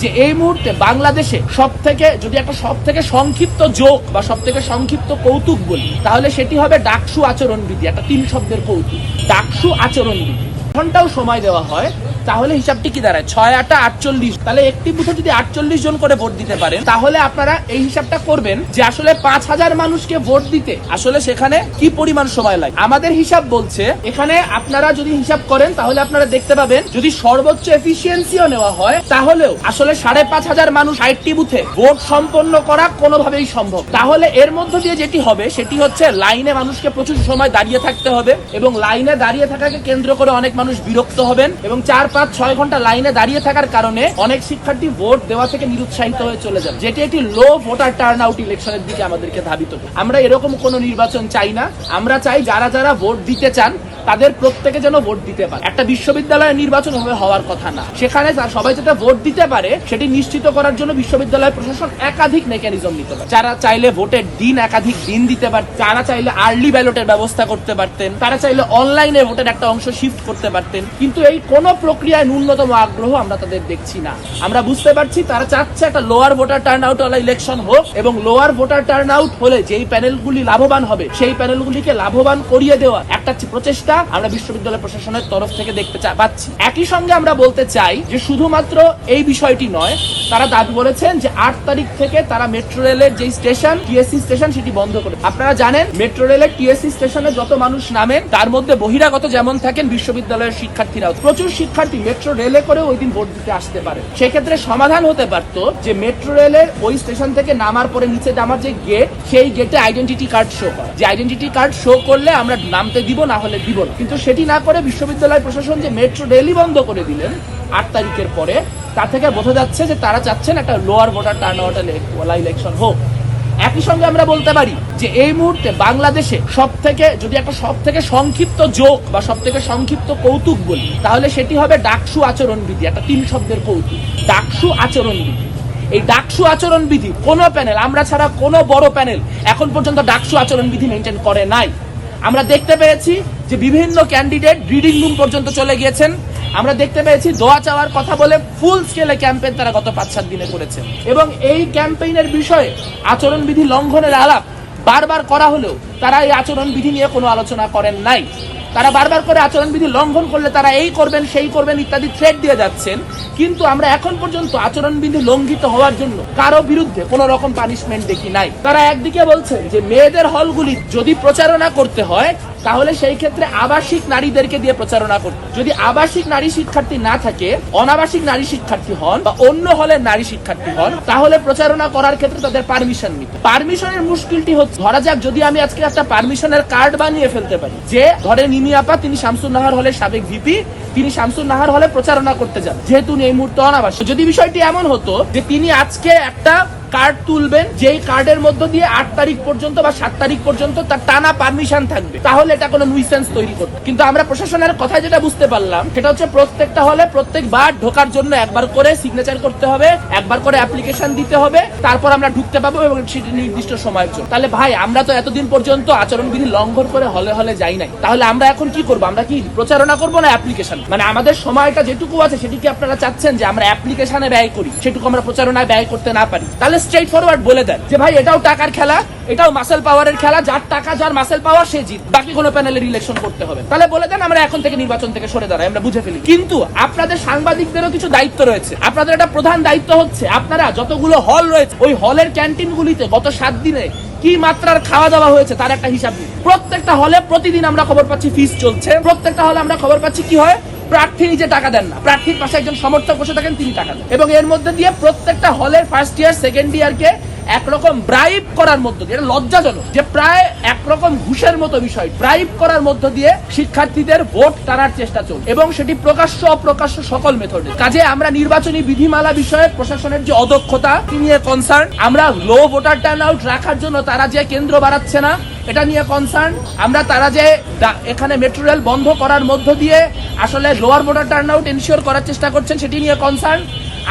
যে এই মুহূর্তে বাংলাদেশে সব থেকে যদি একটা সব থেকে সংক্ষিপ্ত যোগ বা সব থেকে সংক্ষিপ্ত কৌতুক বলি, তাহলে সেটি হবে ডাকসু আচরণবিধি, একটা তিন শব্দের কৌতুক। ডাকসু আচরণবিধি। ঘন্টাও সময় দেওয়া হয়, তাহলে হিসাবটি কি দাঁড়ায়? ছয় আটা আটচল্লিশ। তাহলে একটি বুথে যদি আটচল্লিশ জন করে ভোট দিতে পারেন, তাহলে আপনারা এই হিসাবটা করবেন যে আসলে পাঁচ হাজার মানুষকে ভোট দিতে আসলে সেখানে কি পরিমাণ সময় লাগে। আমাদের হিসাব বলছে, এখানে আপনারা যদি হিসাব করেন, তাহলে আপনারা দেখতে পাবেন, যদি সর্বোচ্চ এফিসিয়েন্সিও নেওয়া হয়, তাহলেও আসলে সাড়ে পাঁচ হাজার মানুষ ষাটটি বুথে ভোট সম্পন্ন করা কোনোভাবেই সম্ভব। তাহলে এর মধ্য দিয়ে যেটি হবে, সেটি হচ্ছে লাইনে মানুষকে প্রচুর সময় দাঁড়িয়ে থাকতে হবে এবং লাইনে দাঁড়িয়ে থাকাকে কেন্দ্র করে অনেক মানুষ বিরক্ত হবেন এবং চার, পাঁচ, ছয় ঘণ্টা লাইনে দাঁড়িয়ে থাকার কারণে অনেক শিক্ষার্থী ভোট দেওয়া থেকে নিরুৎসাহিত হয়ে চলে যান যেটি একটি লো ভোটার টার্ন আউট ইলেকশনের দিকে আমাদেরকে ধাবিত। আমরা এরকম কোনো নির্বাচন চাই না আমরা চাই যারা যারা ভোট দিতে চান তাদের প্রত্যেকে যেন ভোট দিতে পারে। একটা বিশ্ববিদ্যালয়ের নির্বাচন হবে হওয়ার কথা না। সেখানে যা- সবাই যাতে ভোট দিতে পারে, সেটি নিশ্চিত করার জন্য বিশ্ববিদ্যালয় প্রশাসন একাধিক মেকানিজম নিতে পারে। যারা চাইলে ভোটের দিন একাধিক দিন দিতে পারে, যারা চাইলে আর্লি ব্যালটের ব্যবস্থা করতে পারতেন, তারা চাইলে অনলাইনে ভোটের একটা অংশ শিফট করতে পারতেন। কিন্তু এই কোন প্রক্রিয়ায় ন্যূনতম আগ্রহ আমরা তাদের দেখছি না। আমরা বুঝতে পারছি তারা চাচ্ছে একটা লোয়ার ভোটার টার্ন আউট ওয়ালা ইলেকশন হোক এবং লোয়ার ভোটার টার্ন আউট হলে যেই প্যানেলগুলি লাভবান হবে, সেই প্যানেলগুলিকে লাভবান করিয়ে দেওয়া একটা প্রচেষ্টা আমরা বিশ্ববিদ্যালয় প্রশাসনের তরফ থেকে দেখতে পাচ্ছি। একই সঙ্গে আমরা বলতে চাই যে শুধুমাত্র এই বিষয়টি নয়, তারা দাবি বলেছেন যে আট তারিখ থেকে তারা মেট্রো রেলের যে স্টেশন, টিএসসি স্টেশন, সেটি বন্ধ করে আপনারা জানেন, মেট্রো রেলের টিএসসি স্টেশনে যত মানুষ নামেন, তার মধ্যে বহিরাগত যেমন থাকেন বিশ্ববিদ্যালয়ের শিক্ষার্থীরাও। প্রচুর শিক্ষার্থী মেট্রো রেলে করে ওই দিন ভোট দিতে আসতে পারে। সেক্ষেত্রে সমাধান হতে পারত যে মেট্রো রেলের ওই স্টেশন থেকে নামার পরে নিচে নামার যে গেট সেই গেটে আইডেন্টিটি কার্ড শো করে। যে আইডেন্টিটি কার্ড শো করলে আমরা নামতে দিব, না হলে দিব না। কিন্তু সেটি না করে বিশ্ববিদ্যালয় প্রশাসন যে মেট্রো রেলই বন্ধ করে দিলেন আট তারিখের পরে, তা থেকে বোঝা যাচ্ছে যে তারা চাচ্ছেন একটা lower voter turnout election হোক। একই সঙ্গে আমরা বলতে পারি যে এই মুহূর্তে বাংলাদেশে সব থেকে যদি একটা সব থেকে সংক্ষিপ্ত যোগ বা সব থেকে সংক্ষিপ্ত কৌতুক বলি, তাহলে সেটি হবে ডাকসু আচরণবিধি, একটা তিন শব্দের কৌতুক। ডাকসু আচরণবিধি। এই ডাকসু আচরণবিধি কোনো প্যানেল, আমরা ছাড়া কোনো বড় প্যানেল এখন পর্যন্ত ডাকসু আচরণবিধি মেনটেন করে নাই। আমরা দেখতে পেয়েছি যে বিভিন্ন ক্যান্ডিডেট রিডিং রুম পর্যন্ত চলে গিয়েছেন। আমরা দেখতে পেয়েছি দোয়া চাওয়ার কথা বলে ফুল স্কেলে ক্যাম্পেইন তারা গত পাঁচ সাত দিনে করেছেন এবং এই ক্যাম্পেইনের বিষয়ে আচরণবিধি লঙ্ঘনের আলাপ বারবার করা হলেও তারা এই আচরণবিধি নিয়ে কোনো আলোচনা করেন নাই। তারা বারবার করে আচরণবিধি লঙ্ঘন করলে তারা এই করবেন, সেই করবেন ইত্যাদি থ্রেট দিয়ে যাচ্ছেন। কিন্তু আমরা এখন পর্যন্ত আচরণবিধি লঙ্ঘিত হওয়ার জন্য কারও বিরুদ্ধে কোনো রকম পানিশমেন্ট দেখি নাই। তারা একদিকে বলছেন যে মেয়েদের হলগুলি যদি প্রচারণা করতে হয়, তাহলে সেই ক্ষেত্রে আবাসিক নারীদেরকে দিয়ে প্রচারণা করতে যদি আবাসিক নারী শিক্ষার্থী না থাকে, অনাবাসিক নারী শিক্ষার্থী হন বা অন্য হলের নারী শিক্ষার্থী হন, তাহলে প্রচারণা করার ক্ষেত্রে তাদের পারমিশন নিতে পারমিশনের মুশকিলটি হচ্ছে, ধরা যাক যদি আমি আজকে একটা পারমিশনের কার্ড বানিয়ে ফেলতে পারি, যে ধরে নিমি আপা, তিনি শামসুল নাহার হলে সাবেক ভিপি তিনি শামসুল নাহার হলে প্রচারণা করতে যান। যেহেতু এই মুহূর্তে অনাবাস। যদি বিষয়টি এমন হতো যে তিনি আজকে একটা কার্ড তুলবেন, যেই কার্ডের মধ্য দিয়ে আট তারিখ পর্যন্ত বা সাত তারিখ পর্যন্ত তার টানা পারমিশন থাকবে। তাহলে এটা কোনো নুইসেন্স তৈরি করবে কিন্তু আমরা প্রশাসনের কথা যেটা বুঝতে পারলাম, সেটা হচ্ছে প্রত্যেকটা হলে প্রত্যেকবার ঢোকার জন্য একবার করে সিগনেচার করতে হবে, একবার করে অ্যাপ্লিকেশন দিতে হবে, তারপর আমরা ঢুকতে পাবো এবং সেটি নির্দিষ্ট সময়ের জন্য। তাহলে ভাই, আমরা তো এতদিন পর্যন্ত আচরণবিধি লঙ্ঘন করে হলে হলে যাই নাই। তাহলে আমরা এখন কি করব? আমরা কি প্রচারণা করব না অ্যাপ্লিকেশন মানে আমাদের সময়টা যেটুকু আছে, সেটি কি আপনারা চাচ্ছেন যে আমরা অ্যাপ্লিকেশনে ব্যয় করি? সেটুকু আমরা প্রচারণায় ব্যয় করতে না পারি? তাহলে স্ট্রেট ফরওয়ার্ড বলে দেন যে ভাই এটাও টাকার খেলা, এটাও মাসেল পাওয়ারের খেলা, যার টাকা, যার মাসেল পাওয়ার সে জিত। বাকি কোনো প্যানেলের ইলেকশন করতে হবে। তাহলে বলে দেন আমরা এখন থেকে নির্বাচন থেকে সরে দাঁড়াই, আমরা বুঝে ফেলি। কিন্তু আপনাদের সাংবাদিকদেরও কিছু দায়িত্ব রয়েছে। আপনাদের একটা প্রধান দায়িত্ব হচ্ছে, আপনারা যতগুলো হল রয়েছে, ওই হলের ক্যান্টিনগুলিতে গত সাত দিনে কি মাত্রার খাওয়া দাওয়া হয়েছে তার একটা হিসাব প্রত্যেকটা হলে প্রতিদিন আমরা খবর পাচ্ছি ফিস চলছে। প্রত্যেকটা হলে আমরা খবর পাচ্ছি, কি হয়? প্রার্থী নিজে টাকা দেন না। প্রার্থীর পাশে একজন সমর্থক বসে থাকেন, তিনি টাকা দেন। এবং এর মধ্যে দিয়ে প্রত্যেকটা হলের ফার্স্ট ইয়ার সেকেন্ড ইয়ারকে একরকম ব্রাইব করার মধ্য দিয়ে, এটা লজ্জাজনক যে প্রায় একরকম ঘুষের মতো বিষয় ব্রাইব করার মধ্য দিয়ে শিক্ষার্থীদের ভোট টানার চেষ্টা চলছে এবং সেটি প্রকাশ্য অপ্রকাশ্য সকল মেথডে কাজে আমরা নির্বাচনী বিধিমালা বিষয়ে প্রশাসনের যে অদক্ষতা নিয়ে কনসার্ন আমরা লো ভোটার টার্ন আউট রাখার জন্য তারা যে কেন্দ্র বাড়াচ্ছে না, এটা নিয়ে কনসার্ন আমরা তারা যে এখানে মেট্রো রেল বন্ধ করার মধ্য দিয়ে আসলে lower voter turnout ensure করার চেষ্টা করছেন, সেটি নিয়ে কনসার্ন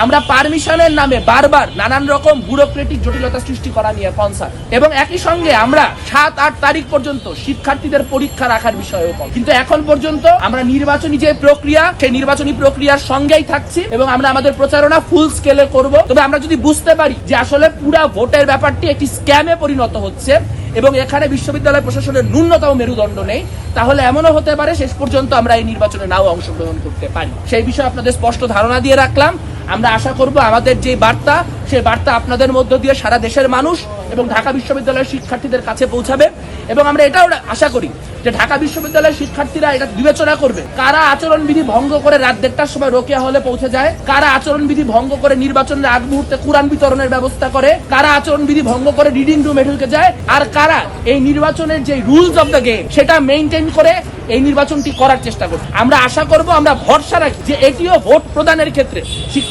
আমরা পারমিশনের নামে বারবার নানান রকম ব্যুরোক্রেটিক জটিলতা সৃষ্টি করা নিয়ে কনসার্ন এবং একই সঙ্গে আমরা সাত, আট তারিখ পর্যন্ত শিক্ষার্থীদের পরীক্ষা রাখার বিষয়েও কম কিন্তু এখন পর্যন্ত আমরা নির্বাচনী যে প্রক্রিয়া, সেই নির্বাচনী প্রক্রিয়ার সঙ্গেই থাকছি এবং আমরা আমাদের প্রচারণা ফুল স্কেলে করব। তবে আমরা যদি বুঝতে পারি যে আসলে পুরা ভোটের ব্যাপারটি একটি স্ক্যামে পরিণত হচ্ছে এবং এখানে বিশ্ববিদ্যালয় প্রশাসনের ন্যূনতম মেরুদণ্ড নেই, তাহলে এমনও হতে পারে শেষ পর্যন্ত আমরা এই নির্বাচনে নাও অংশগ্রহণ করতে পারি। সেই বিষয়ে আপনাদের স্পষ্ট ধারণা দিয়ে রাখলাম। আমরা আশা করব আমাদের যে বার্তা সেই বার্তা আপনাদের মধ্য দিয়ে সারা দেশের মানুষ এবং ঢাকা বিশ্ববিদ্যালয়ের শিক্ষার্থীদের কাছে পৌঁছাবে। এবং আমরা এটাও আশা করি যে ঢাকা বিশ্ববিদ্যালয়ের শিক্ষার্থীরা এটা বিবেচনা করবে। কারা আচরণবিধি ভঙ্গ করে রাত দেড়টার সময় রোকেয়া হলে পৌঁছে যায়? কারা আচরণবিধি ভঙ্গ করে নির্বাচনের আগ মুহূর্তে কোরআন বিতরণের ব্যবস্থা করে? কারা আচরণবিধি ভঙ্গ করে রিডিং রুমে ঢুকে যায়? আর কারা এই নির্বাচনের যে রুলস অফ দ্য গেম সেটা মেনটেন করে এই নির্বাচনটি করার চেষ্টা করব। আমরা আশা করব, আমরা ভরসা রাখি যে এটিও ভোট প্রদানের ক্ষেত্রে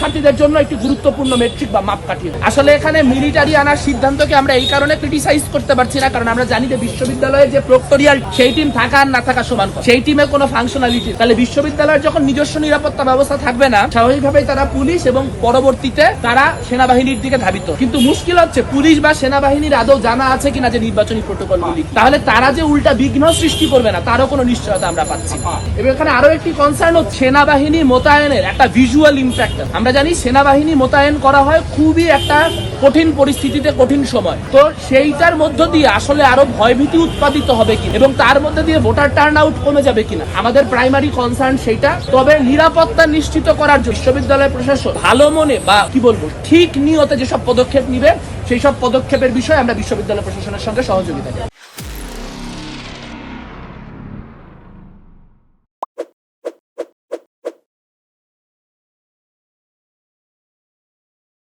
শিক্ষার্থীদের জন্য একটি গুরুত্বপূর্ণ মেট্রিক বা মাপকাঠি আসলে এখানে মিলিটারি আনার সিদ্ধান্তকে আমরা এই কারণে ক্রিটিসাইজ করতে পারছি না, কারণ আমরা জানি যে বিশ্ববিদ্যালয়ে যে প্রক্টোরিয়াল, সেই টিম থাকা আর না থাকা সমান সেই টিমে কোনো ফাংশনালিটি তাহলে বিশ্ববিদ্যালয়ের যখন নিজস্ব নিরাপত্তা ব্যবস্থা থাকবে না, স্বাভাবিকভাবেই তারা পুলিশ এবং পরবর্তীতে তারা সেনাবাহিনীর দিকে ধাবিত। কিন্তু মুশকিল হচ্ছে, পুলিশ বা সেনাবাহিনীর আদৌ জানা আছে কিনা যে নির্বাচনী প্রোটোকলগুলি। তাহলে তারা যে উল্টা বিঘ্ন সৃষ্টি করবে না, তারও কোনো নিশ্চয়তা আমরা পাচ্ছি। এবং এখানে আরও একটি কনসার্ন হচ্ছে, সেনাবাহিনী মোতায়েনের একটা ভিজুয়াল ইম্প্যাক্ট আমরা জানি সেনাবাহিনী মোতায়েন করা হয় খুবই একটা কঠিন পরিস্থিতিতে, কঠিন সময়। তো সেইটার মধ্য দিয়ে আসলে আরও ভয়ভীতি উৎপাদিত হবে কি এবং তার মধ্যে দিয়ে ভোটার টার্ন আউট কমে যাবে কিনা? আমাদের প্রাইমারি কনসার্ন সেইটা। তবে নিরাপত্তা নিশ্চিত করার জন্য বিশ্ববিদ্যালয় প্রশাসন ভালো মনে বা কি বলব, ঠিক নিয়তে যেসব পদক্ষেপ নিবে সেই সব পদক্ষেপের বিষয়ে আমরা বিশ্ববিদ্যালয় প্রশাসনের সঙ্গে সহযোগিতা